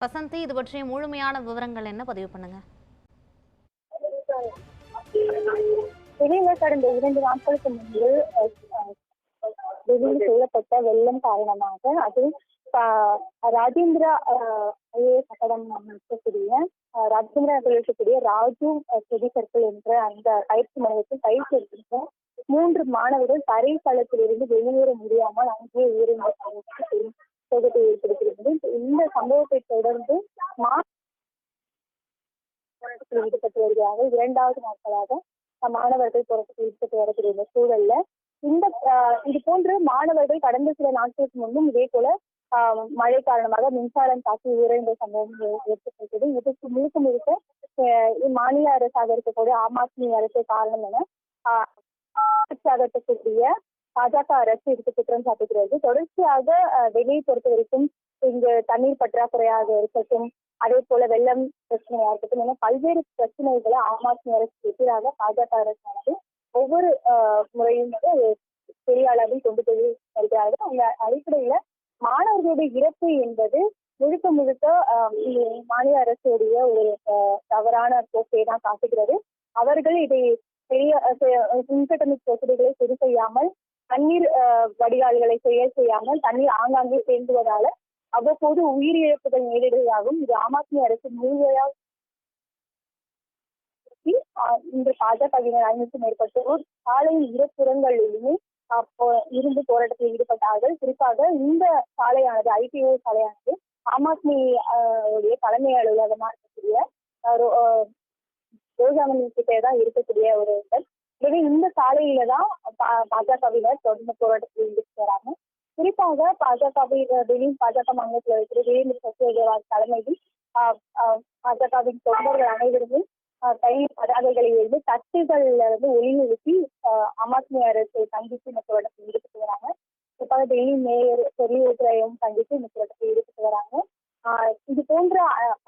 வசந்தி இது பற்றிய முழுமையான விவரங்கள் என்ன? பதிவு பண்ணுங்க. வெளியில கடந்த இரண்டு நாட்களுக்கு முன்பு அஹ், வெளியில் செய்யப்பட்ட வெள்ளம் காரணமாக அது ராஜேந்திரா ஐஏஎஸ் அகாடமி இருக்கக்கூடிய அஹ், ராஜேந்திரா இருக்கக்கூடிய ராஜு செடி சர்க்கிள் என்ற அந்த பயிற்சி மையத்தில் பயிற்சி எடுக்கின்ற மூன்று மாணவர்கள் தரை தளத்திலிருந்து வெளியேற முடியாமல் அங்கே உயிரிழந்த பெரும் சோகத்தை ஏற்படுத்தியிருந்தது இந்த சம்பவத்தை தொடர்ந்து போராட்டத்தில் ஈடுபட்டு வருகிறார்கள். இரண்டாவது நாட்களாக மாணவர்கள் போராட்டத்தில் ஈடுபட்டு வரக்கூடிய இந்த சூழல்ல இந்த இது போன்று மாணவர்கள் கடந்த சில நாட்களுக்கு முன்பும் இதே போல ஆஹ், மழை காரணமாக மின்சாரம் தாக்கி உயிரிழந்த சம்பவம் ஏற்பட்டிருக்கிறது இதற்கு முழுக்க முழுக்க அஹ், மாநில அரசாக இருக்கக்கூடிய ஆம் ஆத்மி அரசு காரணம் என ஆஹ், அரசாக பாஜக அரசு இதுக்கு குற்றம் சாட்டுகிறது. தொடர்ச்சியாக வெளியை டெல்லியை பொறுத்த வரைக்கும் இங்கு தண்ணீர் பற்றாக்குறையாக இருக்கட்டும் அதே போல வெள்ளம் பிரச்சனையா இருக்கட்டும் என பல்வேறு பிரச்சனைகளை ஆம் ஆத்மி அரசுக்கு எதிராக பாஜக அரசானது ஒவ்வொரு ஆஹ், முறையும் வந்து பெரிய அளவில் கொண்டு போய் வருகிறார்கள். அந்த அடிப்படையில மாணவர்களுடைய இறப்பு என்பது முழுக்க முழுக்க ஆஹ், மாநில அரசுடைய ஒரு தவறான போக்கை தான் காட்டுகிறது. அவர்கள் இதை பெரிய இன்கட்டமிக் வசதிகளை சரி செய்யாமல் தண்ணீர் வடிகால்களை செயல் செய்யாமல் தண்ணீர் ஆங்காங்கே தேங்குவதால அவ்வப்போது உயிரிழப்புகள் நேரிடுவதாகவும் இது ஆம் ஆத்மி அரசு முழுமையாக இன்று பாஜகவினர் ஐநூற்று மேற்பட்டோர் சாலையின் இருபுறங்களிலுமே அப்போ இருந்து போராட்டத்தில் ஈடுபட்டார்கள். குறிப்பாக இந்த சாலையானது ஐடிஓ சாலையானது ஆம் ஆத்மி ஆஹ், உடைய தலைமை அலுவலகமாக இருக்கக்கூடிய ஆஹ், ரோ- ஆஹ், ரோஜாமணி கிட்டே தான் இருக்கக்கூடிய ஒரு இடம். எனவே இந்த சாலையில தான் பாஜகவினர் தொடர்ந்து போராட்டத்தில் ஈடுபட்டு வராங்க குறிப்பாக பாஜகவை டெல்லி பாஜக மாநிலத்தில் இருக்கிற வீரேந்திர சத்யதேவார் தலைமையில் பாஜகவின் தொண்டர்கள் அனைவருமே கை பதாதைகளில் பதாகைகளை எழுதி தட்டுகள்ல இருந்து ஒளி ஆம் ஆத்மி அரசை சந்தித்து இந்த போராட்டத்தில் ஈடுபட்டு வராங்க. குறிப்பாக டெல்லி மேயர் பெரியதுரையும் சந்தித்து இந்த போராட்டத்தில் ஈடுபட்டு வராங்க. இது போன்ற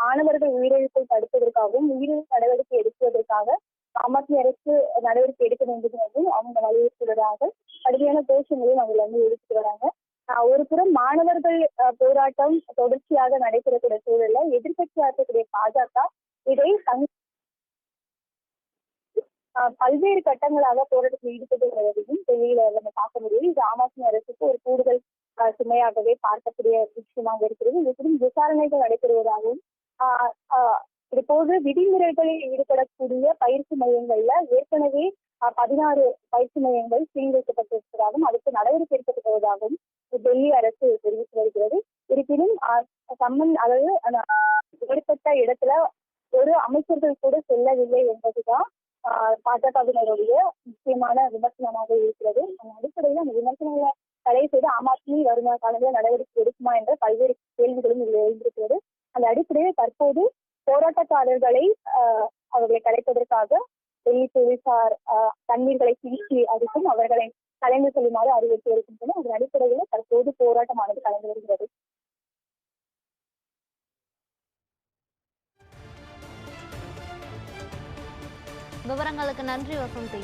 மாணவர்கள் உயிரிழப்பை தடுப்பதற்காகவும் உயிரிழப்பு நடவடிக்கை எடுப்பதற்காக ஆம் ஆத்மி அரசு நடவடிக்கை எடுக்க வேண்டும் என்றும் அவங்க வலியுறுத்துவதாக கடுமையான கோஷங்களையும் அவங்க வந்து எடுத்துட்டு வராங்க. ஒரு புறம் மாணவர்கள் போராட்டம் தொடர்ச்சியாக நடைபெறக்கூடிய சூழல்ல எதிர்கட்சியாக இருக்கக்கூடிய பாஜக இதை தங் பல்வேறு கட்டங்களாக போராட்டத்தில் ஈடுபட்டு வருவதையும் டெல்லியில நம்ம பார்க்க முடியும். இது ஆம் ஆத்மி அரசுக்கு ஒரு கூடுதல் சுமையாகவே பார்க்கக்கூடிய விஷயமாக இருக்கிறது. இது விசாரணைகள் நடைபெறுவதாகவும் ஆஹ் ஆஹ் விதிமுறைகளில் ஈடுபடக்கூடிய பயிற்சி மையங்கள்ல ஏற்கனவே பதினாறு பயிற்சி மையங்கள் சீல் வைக்கப்பட்டிருப்பதாகவும் அதுக்கு நடவடிக்கை எடுக்கப்பட்டுள்ளதாகவும் டெல்லி அரசு தெரிவித்து வருகிறது. இருப்பினும் சம்மன் அதாவது ஏற்பட்ட இடத்துல ஒரு அமைச்சர்கள் கூட செல்லவில்லை என்பதுதான் ஆஹ் பாஜகவினருடைய முக்கியமான விமர்சனமாக இருக்கிறது. அந்த அடிப்படையில் அந்த விமர்சனங்களை தடை செய்து ஆம் ஆத்மி வருமான காலங்களில் நடவடிக்கை எடுக்குமா என்ற பல்வேறு கேள்விகளும் இதில் எழுந்திருக்கிறது. அந்த அடிப்படையில் தற்போது போராட்டக்காரர்களை ஆஹ் அவர்களை கலைப்பதற்காக டெல்லி போலீசார் தண்ணீர்களை பீச்சி அடித்தும் அவர்களை கலைந்து செல்லுமாறு அறிவுறுத்தி இருக்கின்றன அதன் அடிப்படையில் தற்போது போராட்டமானது கலந்து வருகிறது. விவரங்களுக்கு நன்றி வசந்தி.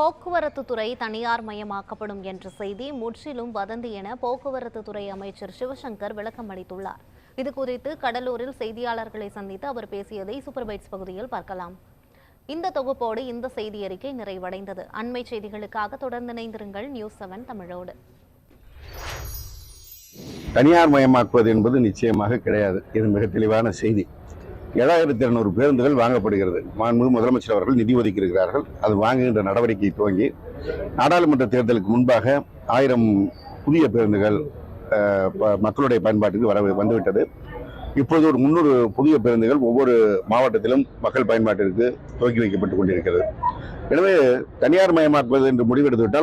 போக்குவரத்து துறை தனியார் மயமாக்கப்படும் என்ற செய்தி முற்றிலும் வதந்தி என போக்குவரத்து துறை அமைச்சர் சிவசங்கர் விளக்கம் அளித்துள்ளார். இது குறித்து கடலூரில் செய்தியாளர்களை சந்தித்து அவர் பேசியதை சூப்பர்பைட்ஸ் பகுதியில் பார்க்கலாம். இந்த தொகுப்போடு இந்த செய்தி அறிக்கை நிறைவடைந்தது. அண்மை செய்திகளுக்காக தொடர்ந்து இணைந்திருங்கள். நியூஸ் செவன் தமிழோடு. தனியார் மயமாக்குவது என்பது நிச்சயமாக கிடையாது. இது மிக தெளிவான செய்தி. ஏழாயிரத்தி இருநூறு பேருந்துகள் வாங்கப்படுகிறது. மாண்புமிகு முதலமைச்சர் அவர்கள் நிதி ஒதுக்கி இருக்கிறார்கள் அது வாங்குகின்ற நடவடிக்கை துவங்கி நாடாளுமன்ற தேர்தலுக்கு முன்பாக ஆயிரம் புதிய பேருந்துகள் மக்களுடைய பயன்பாட்டுக்கு வர வந்துவிட்டது. இப்பொழுது ஒரு முன்னூறு புதிய பேருந்துகள் ஒவ்வொரு மாவட்டத்திலும் மக்கள் பயன்பாட்டிற்கு துவக்கி வைக்கப்பட்டுக் கொண்டிருக்கிறது. எனவே தனியார் மயமாக்குவது என்று முடிவெடுத்துவிட்டால்